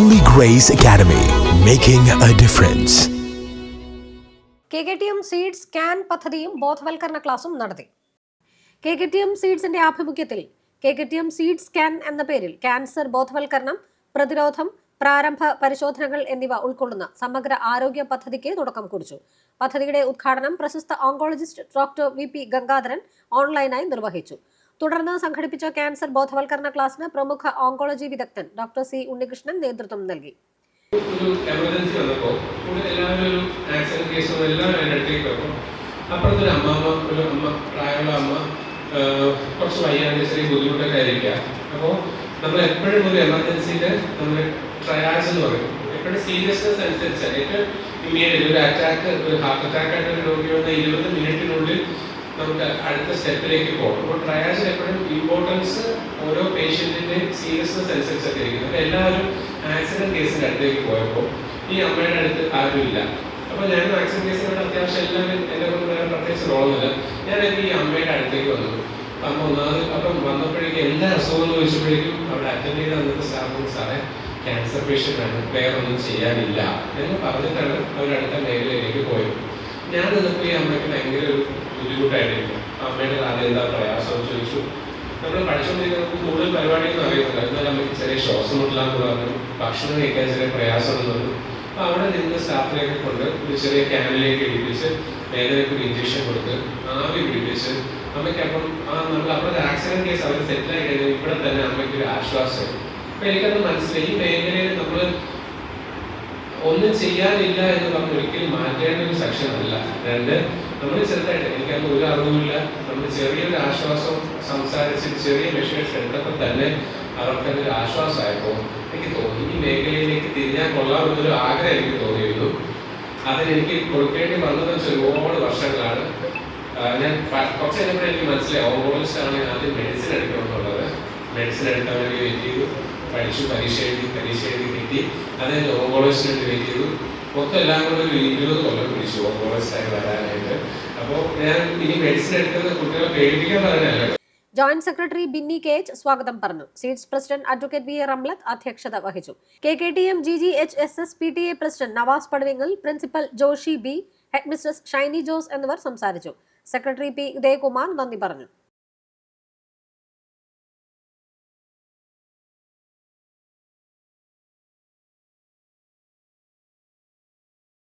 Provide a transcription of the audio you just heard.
Grace academy making a difference K K T M seeds scan പദ്ധതിയും ബോധവൽക്കരണ ക്ലാസും നടത്തി. കെ കെ ടി എം സീഡ്സിന്റെ ആഭിമുഖ്യത്തിൽ K K T M seed scan എന്ന പേരിൽ ക്യാൻസർ ബോധവൽക്കരണം പ്രതിരോധം പ്രാരംഭ പരിശോധനകൾ എന്നിവ ഉൾക്കൊള്ളുന്ന സമഗ്ര ആരോഗ്യ പദ്ധതിക്ക് തുടക്കം കുറിച്ചു. പദ്ധതിയുടെ ഉദ്ഘാടനം പ്രശസ്ത oncologist doctor V P Gangadharan ഓൺലൈനായി നിർവഹിച്ചു. തുടർന്ന് സംഘടിപ്പിച്ച ക്യാൻസർ ബോധവൽക്കരണ ക്ലാസ്സിന് പ്രമുഖ ഓങ്കോളജി വിദഗ്ധൻ ഡോക്ടർ സി ഉണ്ണികൃഷ്ണൻ നേതൃത്വം നൽകി. എമർജൻസി ഒരു എല്ലാം അതിന്റെ അടുത്തേക്ക് വെക്കും അപ്പുറത്തെ ഒരു അമ്മ പ്രായമുള്ള അമ്മ കുറച്ച് വയ്യാണ്ട് ചെറിയ ബുദ്ധിമുട്ടൊക്കെ ആയിരിക്കുക അപ്പോൾ നമ്മൾ എപ്പോഴും ഒരു എമർജൻസിയിൽ നമ്മൾ ട്രയാസ് എന്ന് പറയും. എപ്പോഴും സീരിയസ്നെസ് അനുസരിച്ച് ഏറ്റവും ഇമ്മീഡിയറ്റ് ഒരു അറ്റാക്ക് ഒരു ഹാർട്ട് അറ്റാക്ക് ആയിട്ട് ഒരു രോഗി വന്ന ഇരുപത് മിനിറ്റിനുള്ളിൽ നമുക്ക് അടുത്ത സ്റ്റെപ്പിലേക്ക് പോകും അപ്പോൾ ട്രയാസിൽ എപ്പോഴും ഇമ്പോർട്ടൻസ് ഓരോ പേഷ്യന്റിന്റെ സീരിയസ്നെസ് അനുസരിച്ചൊക്കെ ഇരിക്കുന്നു അപ്പോൾ എല്ലാവരും ആക്സിഡന്റ് കേസിന്റെ അടുത്തേക്ക് പോയപ്പോൾ ഈ അമ്മയുടെ അടുത്ത് ആരുമില്ല. അപ്പോൾ ഞാൻ ആക്സിഡന്റ് കേസിനോട് അത്യാവശ്യം എല്ലാവരും എന്നെ കൊണ്ട് വേറെ പ്രത്യേകിച്ച് റോളൊന്നുമില്ല ഞാൻ എനിക്ക് ഈ അമ്മയുടെ അടുത്തേക്ക് വന്നു. അമ്മ ഒന്നാമത് അപ്പം വന്നപ്പോഴേക്കും എല്ലാ അസുഖം എന്ന് ചോദിച്ചപ്പോഴേക്കും അവിടെ അറ്റൻഡ് ചെയ്ത് അന്നത്തെ സ്റ്റാഫ് സാറേ ക്യാൻസർ പേഷ്യന്റ് ആണ്. വേറെ ഒന്നും ചെയ്യാനില്ല. എന്ന് പറഞ്ഞിട്ടാണ് അവരടുത്ത മേഖലയിലേക്ക് പോയത്. ഞാൻ നിന്നപ്പോൾ ഈ അമ്മയ്ക്ക് ഭയങ്കര ഒരു ബുദ്ധിമുട്ടായിട്ടിരിക്കും അമ്മയുടെ ആദ്യം എന്താ പ്രയാസം ചോദിച്ചു. നമ്മൾ പഠിച്ചുകൊണ്ടിരിക്കുന്ന കൂടുതൽ പരിപാടിയൊന്നും അറിയുന്നില്ല എന്നാൽ അമ്മയ്ക്ക് ചെറിയ ശ്വാസം മുട്ടില്ലാന്ന് പറഞ്ഞു. ഭക്ഷണം കഴിക്കാൻ ചെറിയ പ്രയാസം എന്ന് പറഞ്ഞു. അപ്പൊ അവിടെ നിന്ന് സ്റ്റാഫിലേക്ക് കൊണ്ട് ഒരു ചെറിയ ക്യാനിലേക്ക് ഇടിപ്പിച്ച് വേദനയ്ക്ക് ഒരു ഇഞ്ചക്ഷൻ കൊടുത്ത് ആവി പിടിപ്പിച്ച് അമ്മയ്ക്ക് അപ്പം ആ നമ്മൾ അവിടെ ആക്സിഡന്റ് കേസ് അവർ സെറ്റിലായി കഴിഞ്ഞാൽ ഇവിടെ തന്നെ അമ്മയ്ക്ക് ഒരു ആശ്വാസം. അപ്പൊ എനിക്കത് മനസ്സിലായി. ഈ മേഖലയിൽ നമ്മൾ ഒന്നും ചെയ്യാനില്ല എന്ന് പറഞ്ഞ് ഒരിക്കലും മാറ്റേണ്ട ഒരു സെക്ഷൻ അല്ല. രണ്ട് നമ്മൾ ചെറുതായിട്ട് എനിക്കന്ന് ഒരു അറിവുമില്ല. നമ്മൾ ചെറിയൊരു ആശ്വാസം സംസാരിച്ച് ചെറിയ മെഷേഴ്സ് എടുത്തപ്പോൾ തന്നെ അവർക്കൊരു ആശ്വാസമായപ്പോൾ എനിക്ക് തോന്നി. ഈ മേഖലയിലേക്ക് തിരിഞ്ഞാൽ കൊള്ളാമെന്നൊരു ആഗ്രഹം എനിക്ക് തോന്നിയിരുന്നു. അതിനെനിക്ക് കൊടുക്കേണ്ടി വന്നത് ഒരുപാട് വർഷങ്ങളാണ്. ഞാൻ കുറച്ച് കഴിഞ്ഞപ്പോൾ എനിക്ക് മനസ്സിലായി ആണ് ആദ്യം മെഡിസിൻ എടുക്കണമെന്നുള്ളത്. മെഡിസിൻ എടുക്കാൻ വേണ്ടി വെയിറ്റ് ചെയ്തു. പഠിച്ചു പരീക്ഷ എഴുതി പരീക്ഷ എഴുതി കിട്ടി. അത് കഴിഞ്ഞ് ഓങ്കോളജിസ്റ്റിന് വെയിറ്റ് ചെയ്തു. മൊത്തം എല്ലാം കൂടെ ഒരു ഇരുപത് കൊല്ലം പിടിച്ചു ഓങ്കോളജിസ്റ്റ് ആയി വരാനായിട്ട്. അപ്പോൾ ഞാൻ ഇനി മെഡിസിൻ എടുക്കുന്ന കുട്ടികളെ പേടിപ്പിക്കാൻ പറഞ്ഞല്ലോ joint secretary Binny K H സ്വാഗതം പറഞ്ഞു. Seats president advocate V A Ramlath അധ്യക്ഷത വഹിച്ചു. K K T M G G H S S P T A president Navas Padavingal principal Joshi B head mistress Shiny Jose എന്നിവർ സംസാരിച്ചു. Secretary P Udayakumar നന്ദി പറഞ്ഞു.